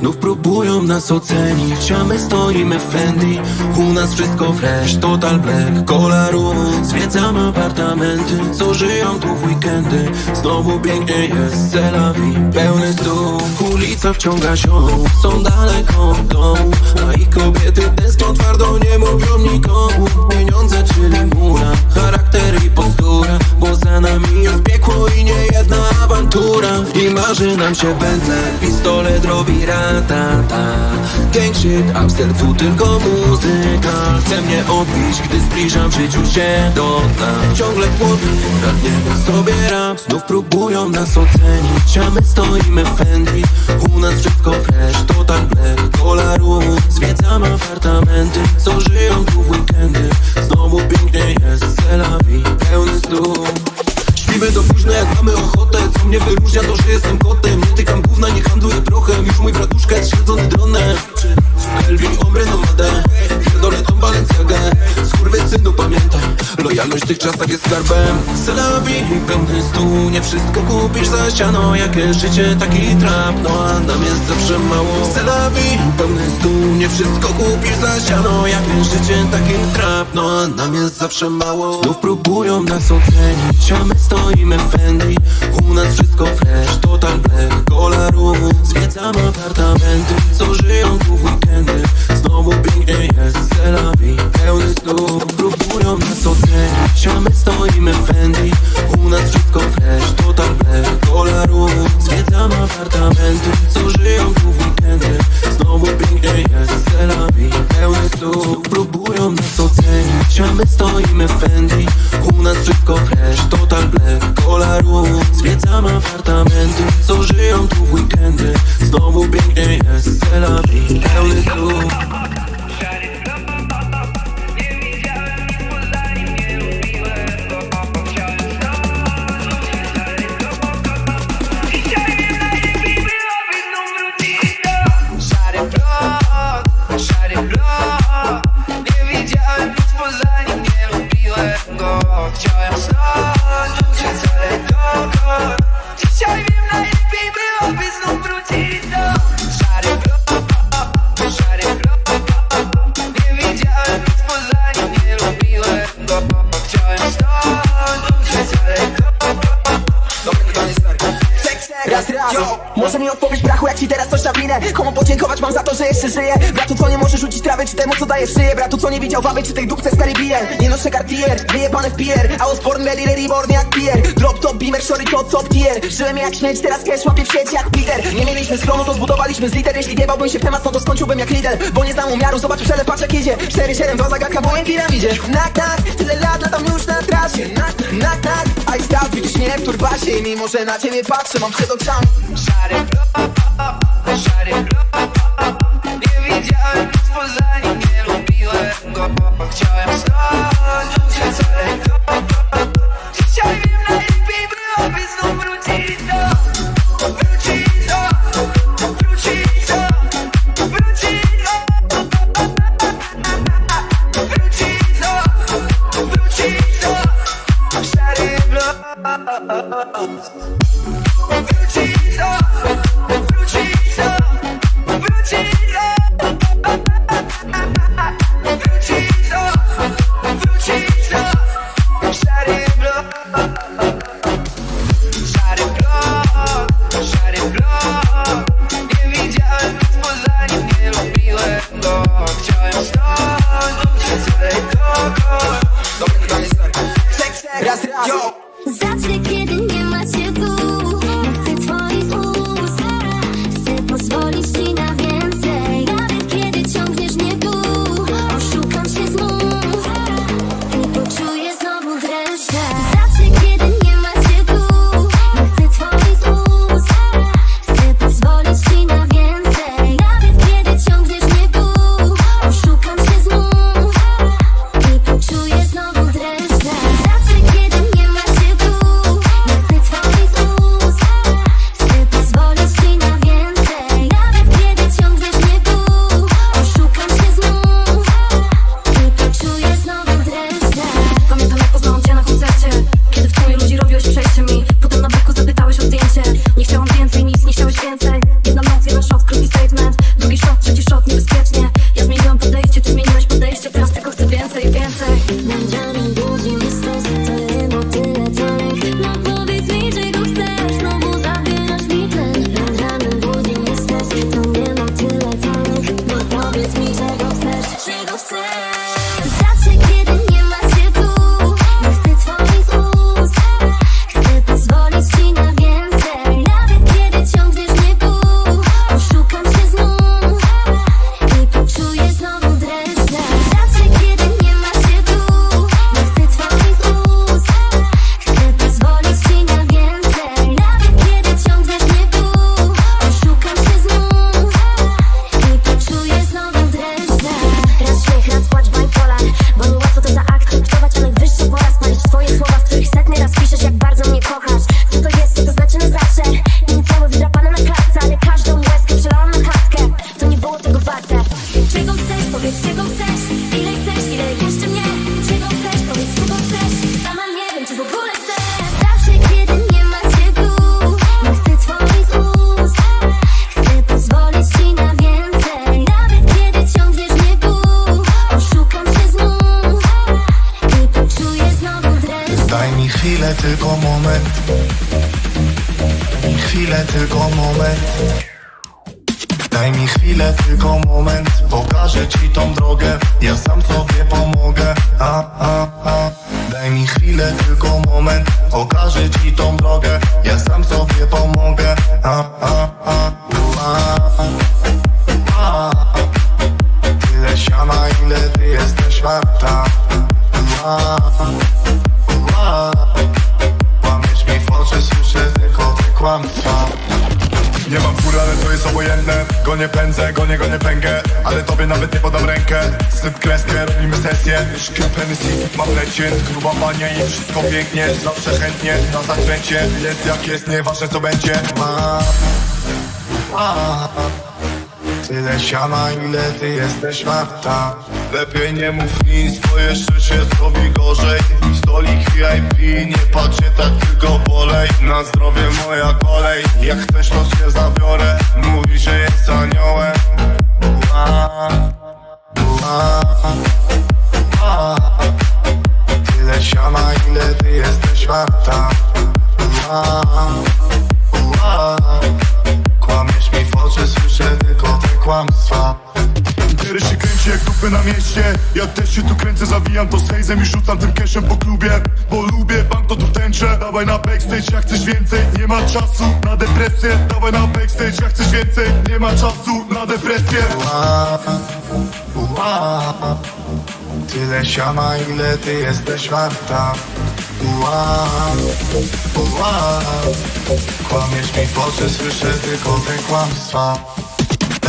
Znów próbują nas ocenić, a my stoimy w Fendi U nas wszystko fresh, total black, cola room Zwiedzamy apartamenty, co żyją tu w weekendy. Znowu pięknie jest, celawi, pełny stół Ulica wciąga się, są daleko od domu. A ich kobiety tęsknią twardo, nie mówią nikomu. Pieniądze czyli mura, charakter i postura Bo marzy nam się Bentley, pistolet robi ratata. Gang shit, a w sercu tylko muzyka. Chce mnie odbić, gdy zbliżam w życiu się do dna Ciągle głodny, pragniemy sobie rap. Znów próbują nas ocenić, a my stoimy Fendi U nas wszystko fresh, total black, cola room Zwiedzamy apartamenty, co żyją tu w weekendy? Znowu pięknie skarbem. Selawi, pełny stół Nie wszystko kupisz za ścianą. Jakie życie, taki trap No a nam jest zawsze mało. Selawi, pełny stół Nie wszystko kupisz za ścianą. Jakie życie, taki trap No a nam jest zawsze mało. Znów próbują nas ocenić A my stoimy Fendi U nas wszystko fresh, total black, cola room Zwiedzamy apartamenty, co żyją tu w weekendy? Znowu pięknie jest, celawi, pełny stół. Próbują nas ocenić, a my stoimy Fendi U nas wszystko fresh, total black, cola room Zwiedzamy apartamenty, co żyją tu w weekendy. Znowu pięknie Raz, raz, może mi odpowiedź brachu jak ci teraz coś nawinę Komu podziękować mam za to, że jeszcze żyję? Bratu co nie może rzucić trawy, czy temu co daje szyję? Bratu co nie widział waby, czy tej dupce z Caribbean? Nie noszę Cartier, wyjebane w pier. I was born ready, ready, born jak pier. Drop top, beamer, sorry to top tier. Żyłem jak śmieć, teraz cash łapię w sieci jak Peter. Nie mieliśmy skronu, to zbudowaliśmy z liter. Jeśli wjebałbym się w temat, no to skończyłbym jak Lidl. Bo nie znam umiaru, zobacz przelew, patrz jak idzie. 4-7, dwa zagadka, bo piramidzie. Nak, nak, tyle lat, latam już na trasie. Nak, nak, nak, widzisz mnie w turbasie I mimo, że na ciebie patrzę, mam przed oczami Szary. Szary. Nie widziałem nic poza nim, nie lubiłem go Chciałem Oh. Couldn't Daj mi chwilę, tylko moment. Chwilę, tylko moment. Daj mi chwilę, tylko moment. Pokażę ci tą drogę. Ja sam sobie pomogę. A, a, a. Daj mi chwilę, tylko moment. Pokażę ci tą drogę. Ja sam sobie pomogę. A, a, a, a, a. Tyle siana, ile ty jesteś warta. A, Gonię pędzę, gonię, gonię pęgę Ale tobie nawet nie podam rękę. Syp kreskę, robimy sesję. Szkieł Hennessy, mam lecieć. Gruba panie i wszystko pięknie Zawsze chętnie. Na zakręcie Jest jak jest, nieważne co będzie. Ma. Tyle siana, ile ty jesteś warta. Lepiej nie mów nic, bo jeszcze się zrobi gorzej. Stolik VIP, nie patrzę tak tylko polej Na zdrowie moja kolej, jak chcesz to się zabiorę. Mówi, że jest aniołem. Ua, ua, ua. Tyle siana, ile ty jesteś warta. Ua, ua. Kłamiesz mi w oczy, słyszę tylko kłamstwa. Się kręci jak dupy na mieście. Ja też się tu kręcę, zawijam to sejzem i rzucam tym cashem po klubie Bo lubię bank, to tu tęczę. Dawaj na backstage, jak chcesz więcej Nie ma czasu na depresję. Dawaj na backstage, jak chcesz więcej Nie ma czasu na depresję. Ua, ua. Tyle siana, ile ty jesteś warta. Ua, ua. Kłamiesz mi w oczy, słyszę tylko te kłamstwa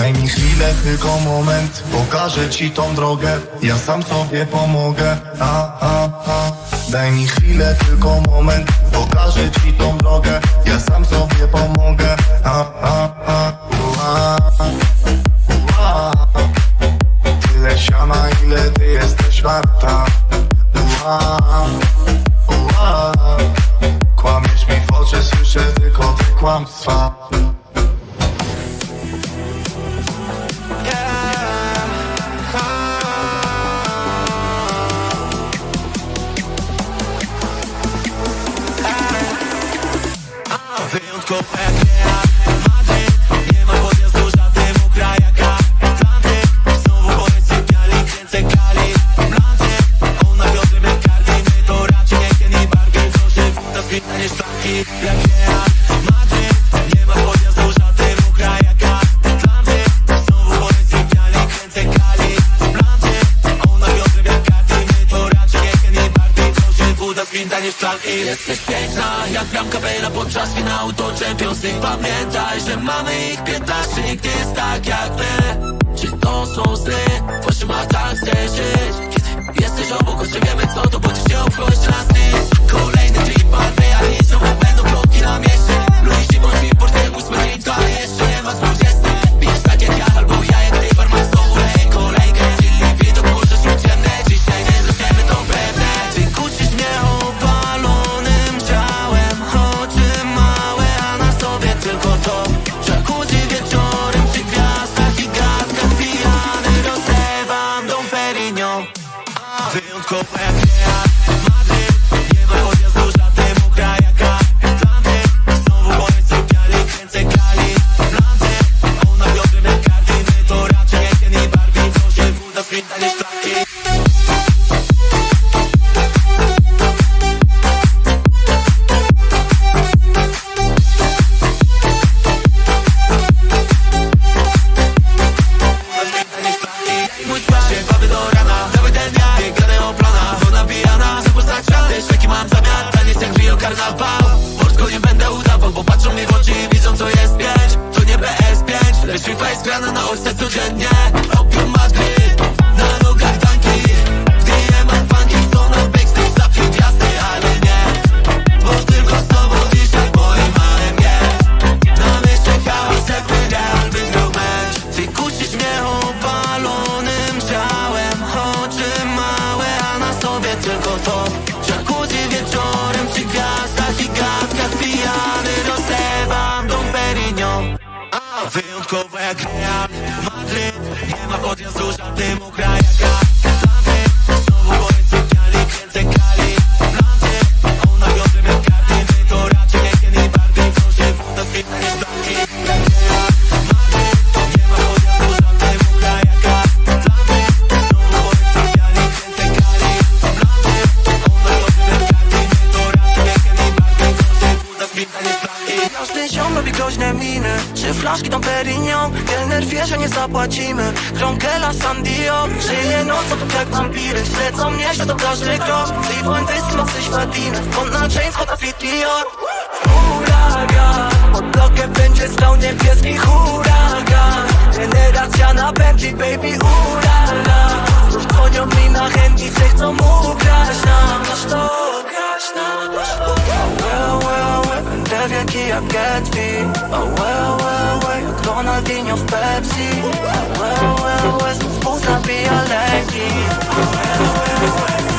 Daj mi chwilę, tylko moment. Pokażę ci tą drogę. Ja sam sobie pomogę. A, a, a. Daj mi chwilę, tylko moment. Pokażę ci tą drogę. Ja sam sobie pomogę. A, a, a. Ua, ua. Tyle siana, ile ty jesteś warta. Ua, ua. Kłamiesz mi w oczy, słyszę tylko te kłamstwa Wyjątkowo jak Real Madryt Nie ma podjazdu żadnym u Skąd na chain, skąd na fit Dior Huragan Pod blokiem będzie stał niebieski. Huragan Generacja na Bentley, baby, urala Znów dzwonią mi na chętni, że chcą ugrać nam to, grać nam, well, well, well, będę wielki jak Gatsby Oh well, well, well, jak Ronaldinho w Pepsi. Oh well, well, well, znów zabija well, oh well, well, well